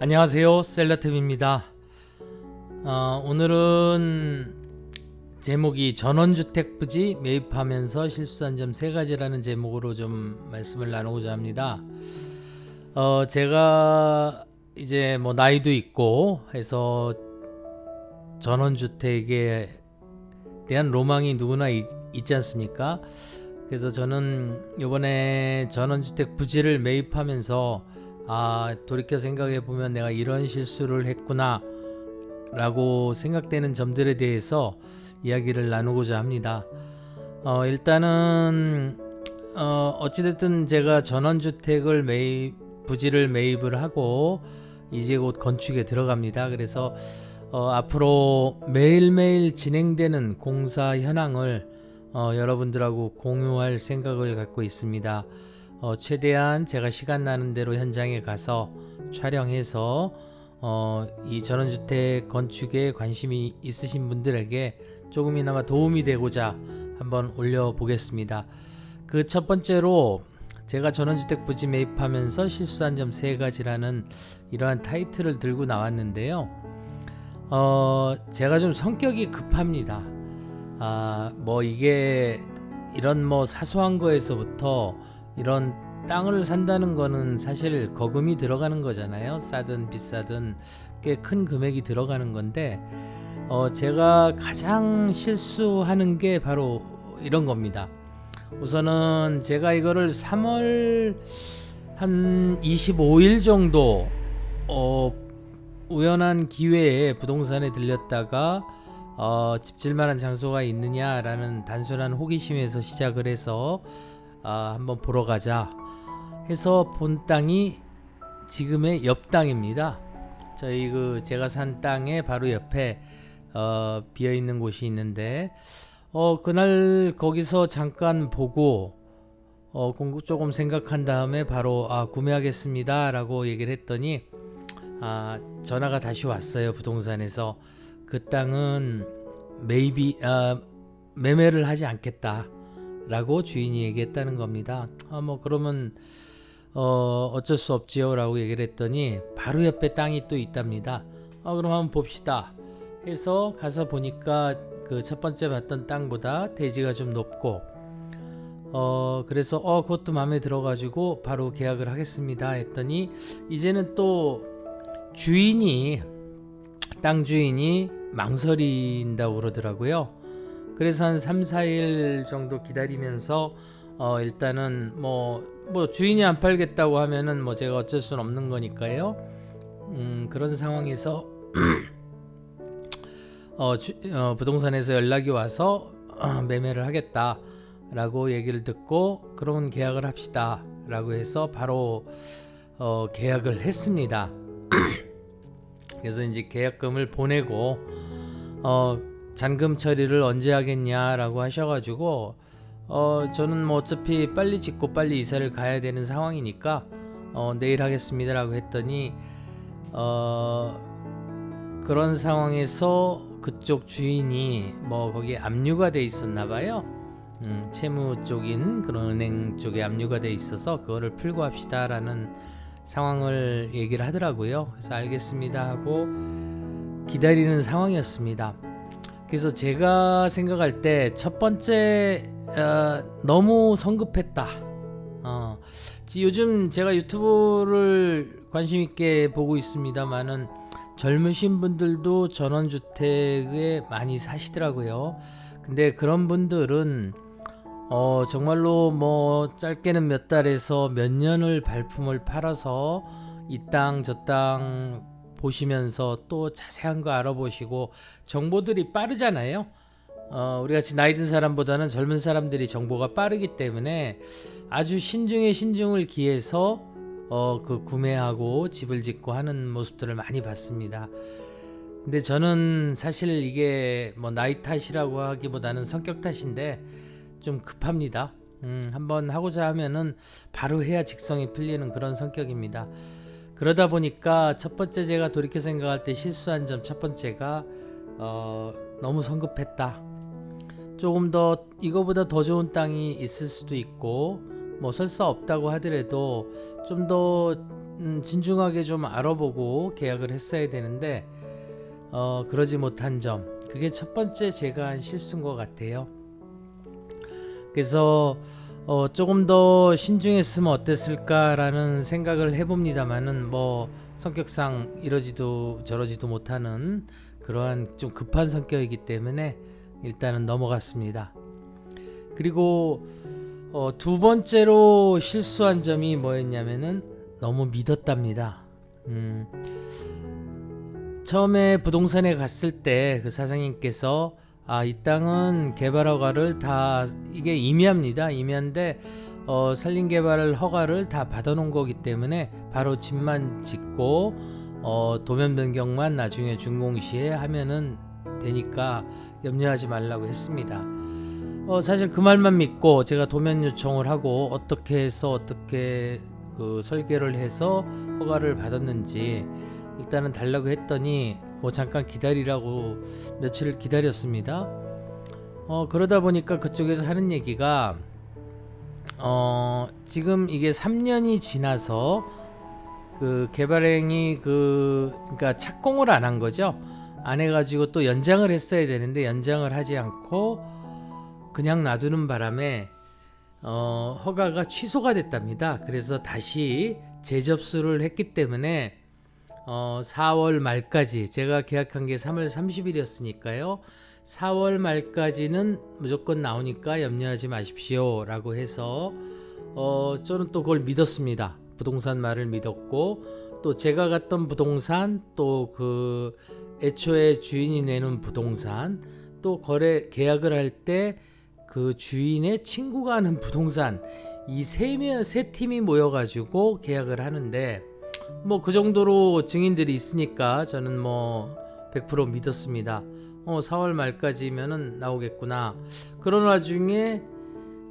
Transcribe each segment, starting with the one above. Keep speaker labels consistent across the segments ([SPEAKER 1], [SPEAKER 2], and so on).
[SPEAKER 1] 안녕하세요. 셀러템입니다. 어, 오늘은 제목이 전원주택 부지 매입하면서 실수한 점 세 가지라는 제목으로 좀 말씀을 나누고자 합니다. 어, 제가 이제 뭐 나이도 있고 해서 전원주택에 대한 로망이 누구나 있, 있지 않습니까? 그래서 저는 이번에 전원주택 부지를 매입하면서 아 돌이켜 생각해 보면 내가 이런 실수를 했구나 라고 생각되는 점들에 대해서 이야기를 나누고자 합니다 어, 일단은 어, 어찌됐든 제가 전원주택을 매입 부지를 매입을 하고 이제 곧 건축에 들어갑니다 그래서 어, 앞으로 매일매일 진행되는 공사 현황을 어, 여러분들하고 공유할 생각을 갖고 있습니다. 어, 최대한 제가 시간 나는 대로 현장에 가서 촬영해서 어, 이 전원주택 건축에 관심이 있으신 분들에게 조금이나마 도움이 되고자 한번 올려보겠습니다. 그 첫 번째로 제가 전원주택 부지 매입하면서 실수한 점 세 가지라는 이러한 타이틀을 들고 나왔는데요. 어, 제가 좀 성격이 급합니다. 아, 뭐 이게 이런 뭐 사소한 거에서부터 이런 땅을 산다는 거는 사실 거금이 들어가는 거잖아요. 싸든 비싸든 꽤 큰 금액이 들어가는 건데 어, 제가 가장 실수하는 게 바로 이런 겁니다. 우선은 제가 이거를 3월 한 25일 정도 어, 우연한 기회에 부동산에 들렸다가 어, 집 질 만한 장소가 있느냐라는 단순한 호기심에서 시작을 해서 아, 한번 보러 가자 해서 본 땅이 지금의 옆 땅입니다. 저희 그 제가 산 땅의 바로 옆에 어, 비어 있는 곳이 있는데 어, 그날 거기서 잠깐 보고 어, 공부 조금 생각한 다음에 바로 아, 구매하겠습니다라고 얘기를 했더니 아, 전화가 다시 왔어요 부동산에서 그 땅은 매입이 아, 매매를 하지 않겠다 라고 주인이 얘기했다는 겁니다. 아, 뭐 그러면 어, 어쩔 수 없지요 라고 얘기를 했더니 바로 옆에 땅이 또 있답니다. 아, 그럼 한번 봅시다. 해서 가서 보니까 그 첫 번째 봤던 땅보다 대지가 좀 높고 어 그래서 어 그것도 마음에 들어가지고 바로 계약을 하겠습니다 했더니 이제는 또 주인이 땅 주인이 망설인다고 그러더라고요. 그래서 한 3, 4일 정도 기다리면서 어 일단은 뭐, 뭐 주인이 안 팔겠다고 하면은 뭐 제가 어쩔 수는 없는 거니까요. 음 그런 상황에서 어, 주, 어 부동산에서 연락이 와서 어, 매매를 하겠다라고 얘기를 듣고 그러면 계약을 합시다라고 해서 바로 어 계약을 했습니다. 그래서 이제 계약금을 보내고 어 잔금 처리를 언제 하겠냐라고 하셔가지고 어 저는 뭐 어차피 빨리 짓고 빨리 이사를 가야 되는 상황이니까 어 내일 하겠습니다라고 했더니 어 그런 상황에서 그쪽 주인이 뭐 거기에 압류가 돼 있었나 봐요. 음, 채무 쪽인 그런 은행 쪽에 압류가 돼 있어서 그거를 풀고 합시다라는 상황을 얘기를 하더라고요. 그래서 알겠습니다 하고 기다리는 상황이었습니다. 그래서 제가 생각할 때 첫 번째 어, 너무 성급했다. 어, 요즘 제가 유튜브를 관심 있게 보고 있습니다만은 젊으신 분들도 전원주택에 많이 사시더라고요. 근데 그런 분들은 어 정말로 뭐 짧게는 몇 달에서 몇 년을 발품을 팔아서 이 땅 저땅 보시면서 또 자세한 거 알아보시고 정보들이 빠르잖아요. 어 우리 같이 나이 든 사람보다는 젊은 사람들이 정보가 빠르기 때문에 아주 신중에 신중을 기해서 어 그 구매하고 집을 짓고 하는 모습들을 많이 봤습니다. 근데 저는 사실 이게 뭐 나이 탓이라고 하기보다는 성격 탓인데 좀 급합니다. 음, 한번 하고자 하면은 바로 해야 직성이 풀리는 그런 성격입니다. 그러다 보니까 첫 번째 제가 돌이켜 생각할 때 실수한 점 첫 번째가 어, 너무 성급했다. 조금 더 이거보다 더 좋은 땅이 있을 수도 있고 뭐 설사 없다고 하더라도 좀더 음, 진중하게 좀 알아보고 계약을 했어야 되는데 어, 그러지 못한 점 그게 첫 번째 제가 한 실수인 것 같아요. 그래서 어, 조금 더 신중했으면 어땠을까라는 생각을 해봅니다만은 뭐 성격상 이러지도 저러지도 못하는 그러한 좀 급한 성격이기 때문에 일단은 넘어갔습니다. 그리고 어, 두 번째로 실수한 점이 뭐였냐면은 너무 믿었답니다. 음, 처음에 부동산에 갔을 때 그 사장님께서 아, 이 땅은 개발 허가를 다 이게 임야입니다. 임야인데 어, 산림 개발 허가를 다 받아놓은 거기 때문에 바로 집만 짓고 어, 도면 변경만 나중에 준공시에 하면은 되니까 염려하지 말라고 했습니다. 어, 사실 그 말만 믿고 제가 도면 요청을 하고 어떻게 해서 어떻게 그 설계를 해서 허가를 받았는지 일단은 달라고 했더니 뭐 잠깐 기다리라고 며칠을 기다렸습니다. 어 그러다 보니까 그쪽에서 하는 얘기가 어 지금 이게 3년이 지나서 그 개발행이 그 그러니까 착공을 안 한 거죠. 안 해가지고 또 연장을 했어야 되는데 연장을 하지 않고 그냥 놔두는 바람에 어, 허가가 취소가 됐답니다. 그래서 다시 재접수를 했기 때문에 어, 4월 말까지 제가 계약한 게 3월 30일이었으니까요. 4월 말까지는 무조건 나오니까 염려하지 마십시오 라고 해서 어, 저는 또 그걸 믿었습니다. 부동산 말을 믿었고 또 제가 갔던 부동산 또 그 애초에 주인이 내는 부동산 또 거래 계약을 할 때 그 주인의 친구가 하는 부동산 이 세 명 세 팀이 모여가지고 계약을 하는데 뭐 그 정도로 증인들이 있으니까 저는 뭐 100% 믿었습니다. 어 4월 말까지면은 나오겠구나. 그런 와중에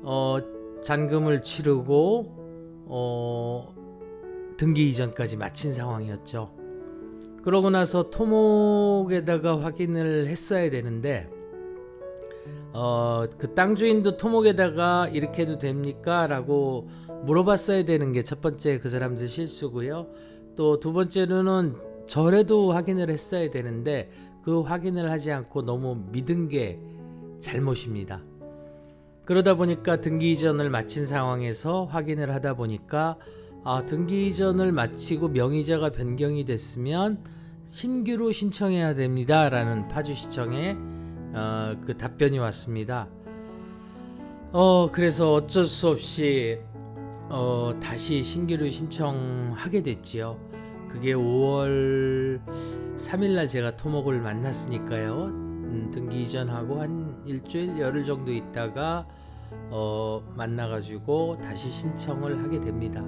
[SPEAKER 1] 어 잔금을 치르고 어 등기 이전까지 마친 상황이었죠. 그러고 나서 토목에다가 확인을 했어야 되는데 어 그 땅 주인도 토목에다가 이렇게 해도 됩니까?라고 물어봤어야 되는 게 첫 번째 그 사람들 실수고요. 또 두 번째로는 절에도 확인을 했어야 되는데 그 확인을 하지 않고 너무 믿은 게 잘못입니다. 그러다 보니까 등기 이전을 마친 상황에서 확인을 하다 보니까 아, 등기 이전을 마치고 명의자가 변경이 됐으면 신규로 신청해야 됩니다라는 파주 시청에 어, 그 답변이 왔습니다. 어, 그래서 어쩔 수 없이 어, 다시 신규로 신청하게 됐지요. 그게 5월 3일날 제가 토목을 만났으니까요. 음, 등기 이전하고 한 일주일 열흘 정도 있다가 어, 만나가지고 다시 신청을 하게 됩니다.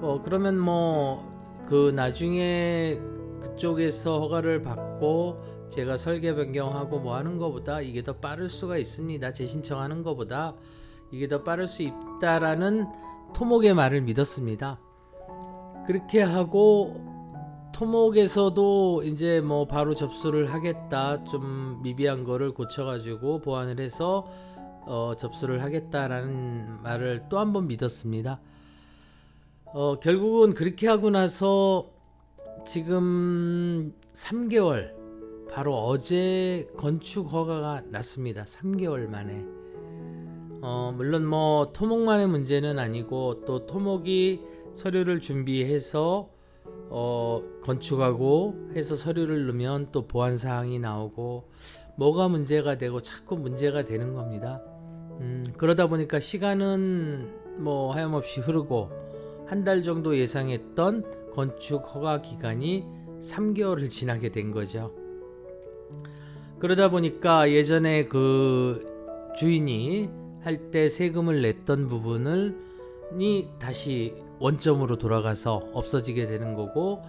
[SPEAKER 1] 어, 그러면 뭐 그 나중에 그쪽에서 허가를 받고 제가 설계 변경하고 뭐 하는 것보다 이게 더 빠를 수가 있습니다. 재신청하는 것보다 이게 더 빠를 수 있다라는 토목의 말을 믿었습니다. 그렇게 하고 토목에서도 이제 뭐 바로 접수를 하겠다 좀 미비한 거를 고쳐가지고 보완을 해서 어, 접수를 하겠다라는 말을 또 한 번 믿었습니다. 어, 결국은 그렇게 하고 나서 지금 3개월 바로 어제 건축 허가가 났습니다. 3개월 만에. 어, 물론 뭐 토목만의 문제는 아니고 또 토목이 서류를 준비해서 어, 건축하고 해서 서류를 넣으면 또 보안 사항이 나오고 뭐가 문제가 되고 자꾸 문제가 되는 겁니다. 음, 그러다 보니까 시간은 뭐 하염없이 흐르고 한 달 정도 예상했던 건축 허가 기간이 3개월을 지나게 된 거죠. 그러다 보니까 예전에 그 주인이 할 때 세금을 냈던 부분을 이 다시 원점으로 돌아가서 없어지게 되는 거고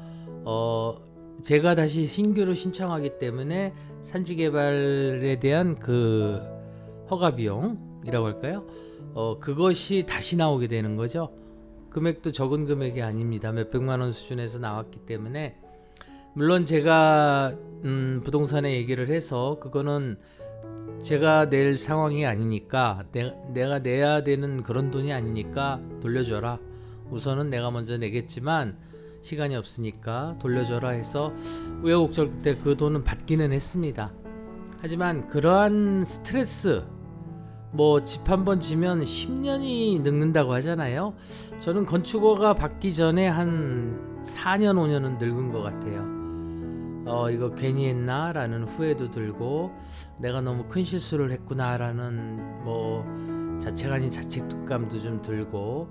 [SPEAKER 1] 어 제가 다시 신규로 신청하기 때문에 산지 개발에 대한 그 허가 비용이라고 할까요? 어 그것이 다시 나오게 되는 거죠. 금액도 적은 금액이 아닙니다. 몇 백만 원 수준에서 나왔기 때문에 물론 제가 음, 부동산에 얘기를 해서 그거는 제가 낼 상황이 아니니까 내, 내가 내야 되는 그런 돈이 아니니까 돌려줘라. 우선은 내가 먼저 내겠지만 시간이 없으니까 돌려줘라 해서 우여곡절 때그 돈은 받기는 했습니다. 하지만 그러한 스트레스 뭐 집 한 번 지면 10년이 늙는다고 하잖아요. 저는 건축어가 받기 전에 한 4년 5년은 늙은 것 같아요. 어 이거 괜히 했나 라는 후회도 들고 내가 너무 큰 실수를 했구나 라는 뭐 자책 아닌 자책감도 좀 들고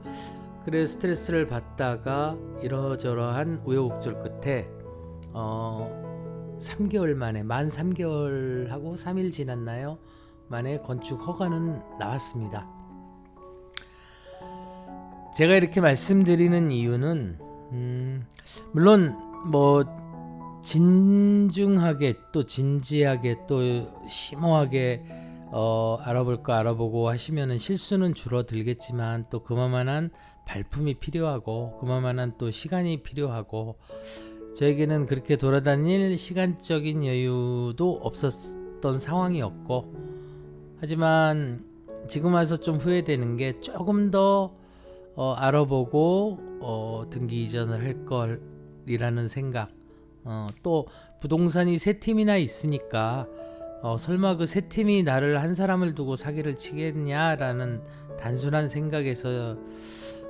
[SPEAKER 1] 그래 스트레스를 받다가 이러저러한 우여곡절 끝에 어 3개월 만에 만 3개월 하고 3일 지났나요? 만에 건축 허가는 나왔습니다. 제가 이렇게 말씀드리는 이유는 음, 물론 뭐 진중하게 또 진지하게 또 심오하게 어, 알아볼 거 알아보고 하시면은 실수는 줄어들겠지만 또 그만한 발품이 필요하고 그만한 또 시간이 필요하고 저에게는 그렇게 돌아다닐 시간적인 여유도 없었던 상황이었고 하지만 지금 와서 좀 후회되는 게 조금 더 어, 알아보고 어, 등기 이전을 할 걸이라는 생각 어, 또 부동산이 세 팀이나 있으니까 어, 설마 그 세 팀이 나를 한 사람을 두고 사기를 치겠냐라는 단순한 생각에서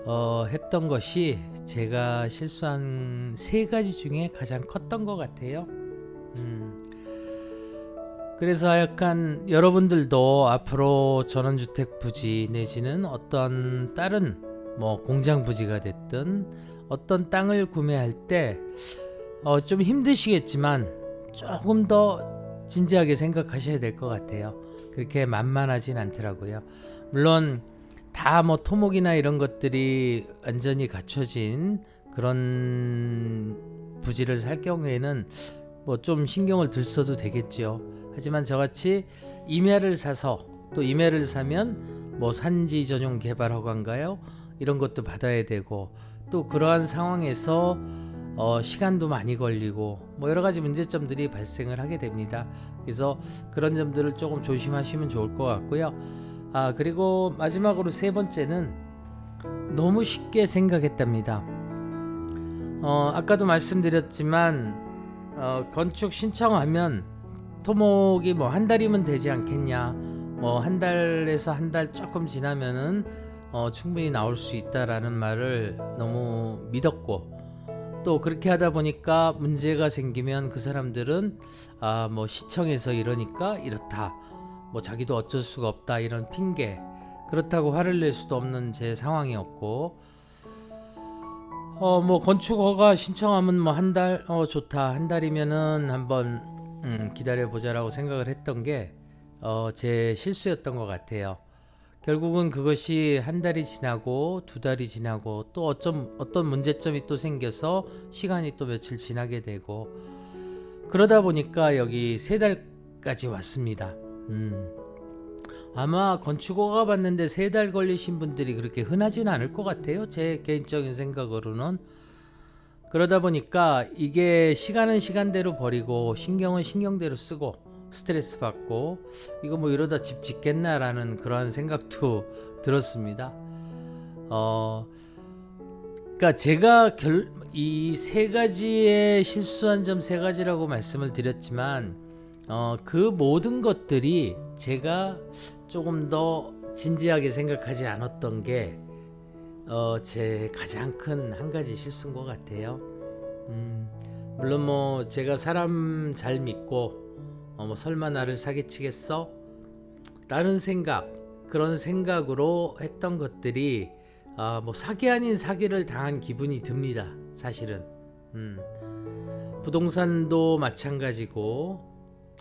[SPEAKER 1] 어, 했던 것이 제가 실수한 세 가지 중에 가장 컸던 것 같아요. 음. 그래서 약간 여러분들도 앞으로 전원주택 부지 내지는 어떤 다른 뭐 공장 부지가 됐든 어떤 땅을 구매할 때 어, 좀 힘드시겠지만 조금 더 진지하게 생각하셔야 될 것 같아요. 그렇게 만만하진 않더라고요. 물론 다 뭐 토목이나 이런 것들이 완전히 갖춰진 그런 부지를 살 경우에는 뭐 좀 신경을 들 써도 되겠지요. 하지만 저같이 임야를 사서 또 임야를 사면 뭐 산지 전용 개발 허가인가요? 이런 것도 받아야 되고 또 그러한 상황에서 어, 시간도 많이 걸리고 뭐 여러 가지 문제점들이 발생을 하게 됩니다. 그래서 그런 점들을 조금 조심하시면 좋을 것 같고요. 아 그리고 마지막으로 세 번째는 너무 쉽게 생각했답니다. 어, 아까도 말씀드렸지만 어, 건축 신청하면 토목이 뭐 한 달이면 되지 않겠냐, 뭐 한 달에서 한 달 조금 지나면은 어, 충분히 나올 수 있다라는 말을 너무 믿었고 또 그렇게 하다 보니까 문제가 생기면 그 사람들은 아 뭐 시청에서 이러니까 이렇다. 뭐 자기도 어쩔 수가 없다. 이런 핑계. 그렇다고 화를 낼 수도 없는 제 상황이었고 어 뭐 건축 허가 신청하면 뭐 한 달 어 좋다. 한 달이면은 한번 음, 기다려 보자라고 생각을 했던 게 어 제 실수였던 것 같아요. 결국은 그것이 한 달이 지나고 두 달이 지나고 또 어쩜 어떤 문제점이 또 생겨서 시간이 또 며칠 지나게 되고 그러다 보니까 여기 세 달까지 왔습니다. 음. 아마 건축허가 받는데 세 달 걸리신 분들이 그렇게 흔하지는 않을 것 같아요. 제 개인적인 생각으로는 그러다 보니까 이게 시간은 시간대로 버리고 신경은 신경대로 쓰고 스트레스 받고 이거 뭐 이러다 집 짓겠나라는 그러한 생각도 들었습니다. 어, 그러니까 제가 이 세 가지의 실수한 점 세 가지라고 말씀을 드렸지만 어, 그 모든 것들이 제가 조금 더 진지하게 생각하지 않았던 게 어, 제 가장 큰 한 가지 실수인 것 같아요. 음, 물론 뭐 제가 사람 잘 믿고 어, 뭐 설마 나를 사기치겠어? 라는 생각 그런 생각으로 했던 것들이 아, 뭐 사기 아닌 사기를 당한 기분이 듭니다. 사실은 음, 부동산도 마찬가지고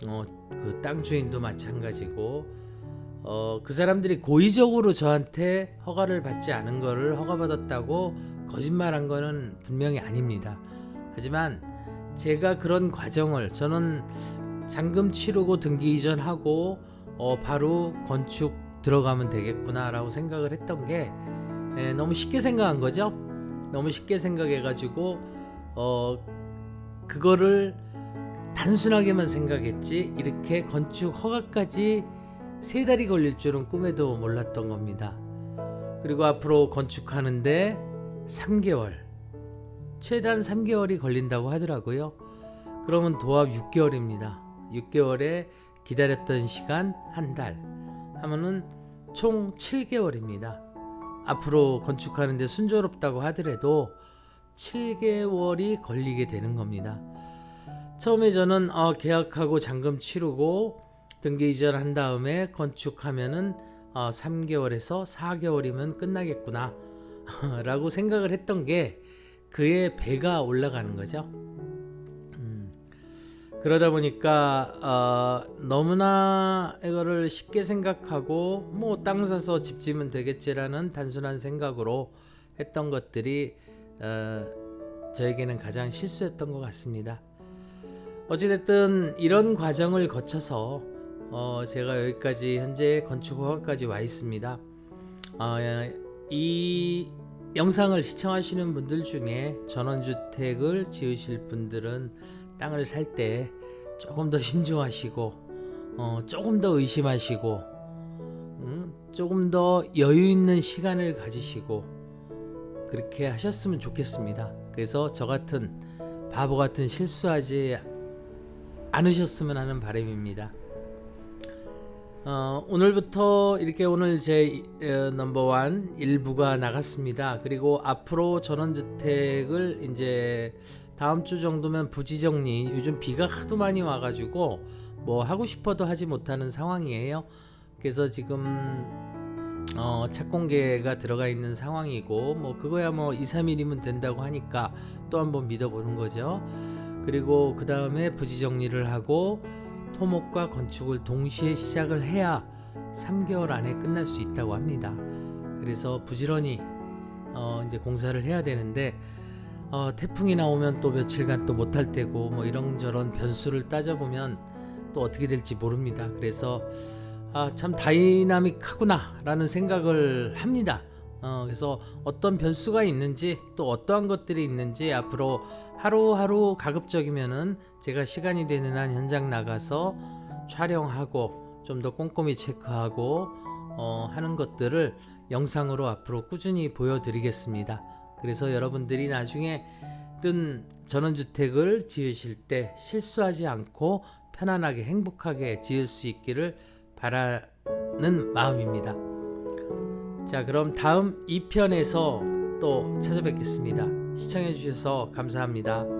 [SPEAKER 1] 어, 그 땅 주인도 마찬가지고 어, 그 사람들이 고의적으로 저한테 허가를 받지 않은 거를 허가받았다고 거짓말한 거는 분명히 아닙니다. 하지만 제가 그런 과정을 저는 잔금 치르고 등기 이전하고 어, 바로 건축 들어가면 되겠구나라고 생각을 했던 게 에, 너무 쉽게 생각한 거죠. 너무 쉽게 생각해가지고 어, 그거를 단순하게만 생각했지 이렇게 건축 허가까지 세 달이 걸릴 줄은 꿈에도 몰랐던 겁니다. 그리고 앞으로 건축하는데 3개월, 최단 3개월이 걸린다고 하더라고요. 그러면 도합 6개월입니다. 6개월에 기다렸던 시간 한 달 하면은 총 7개월입니다. 앞으로 건축하는데 순조롭다고 하더라도 7개월이 걸리게 되는 겁니다. 처음에 저는 어, 계약하고 잔금 치르고 등기 이전한 다음에 건축하면은 어, 3개월에서 4개월이면 끝나겠구나 라고 생각을 했던 게 그의 배가 올라가는 거죠. 음, 그러다 보니까 어, 너무나 이거를 쉽게 생각하고 뭐 땅 사서 집 지면 되겠지라는 단순한 생각으로 했던 것들이 어, 저에게는 가장 실수였던 것 같습니다. 어찌됐든 이런 과정을 거쳐서 어, 제가 여기까지 현재 건축 허가까지 와 있습니다. 어, 이 영상을 시청하시는 분들 중에 전원주택을 지으실 분들은 땅을 살 때 조금 더 신중하시고 어, 조금 더 의심하시고 음, 조금 더 여유 있는 시간을 가지시고 그렇게 하셨으면 좋겠습니다. 그래서 저 같은 바보 같은 실수하지 않으셨으면 하는 바람입니다. 어, 오늘부터 이렇게 오늘 제 어, 넘버원 일부가 나갔습니다. 그리고 앞으로 전원주택을 이제 다음 주 정도면 부지 정리. 요즘 비가 하도 많이 와가지고 뭐 하고 싶어도 하지 못하는 상황이에요. 그래서 지금 어, 착공계가 들어가 있는 상황이고 뭐 그거야 뭐 2, 3일이면 된다고 하니까 또 한번 믿어보는 거죠. 그리고 그 다음에 부지 정리를 하고 토목과 건축을 동시에 시작을 해야 3개월 안에 끝날 수 있다고 합니다. 그래서 부지런히 어 이제 공사를 해야 되는데 어 태풍이 나오면 또 며칠간 또 못할 때고 뭐 이런저런 변수를 따져보면 또 어떻게 될지 모릅니다. 그래서 아 참 다이나믹하구나라는 생각을 합니다. 어, 그래서 어떤 변수가 있는지 또 어떠한 것들이 있는지 앞으로 하루하루 가급적이면은 제가 시간이 되는 한 현장 나가서 촬영하고 좀 더 꼼꼼히 체크하고 어, 하는 것들을 영상으로 앞으로 꾸준히 보여드리겠습니다. 그래서 여러분들이 나중에 뜬 전원주택을 지으실 때 실수하지 않고 편안하게 행복하게 지을 수 있기를 바라는 마음입니다. 자, 그럼 다음 2편에서 또 찾아뵙겠습니다. 시청해 주셔서 감사합니다.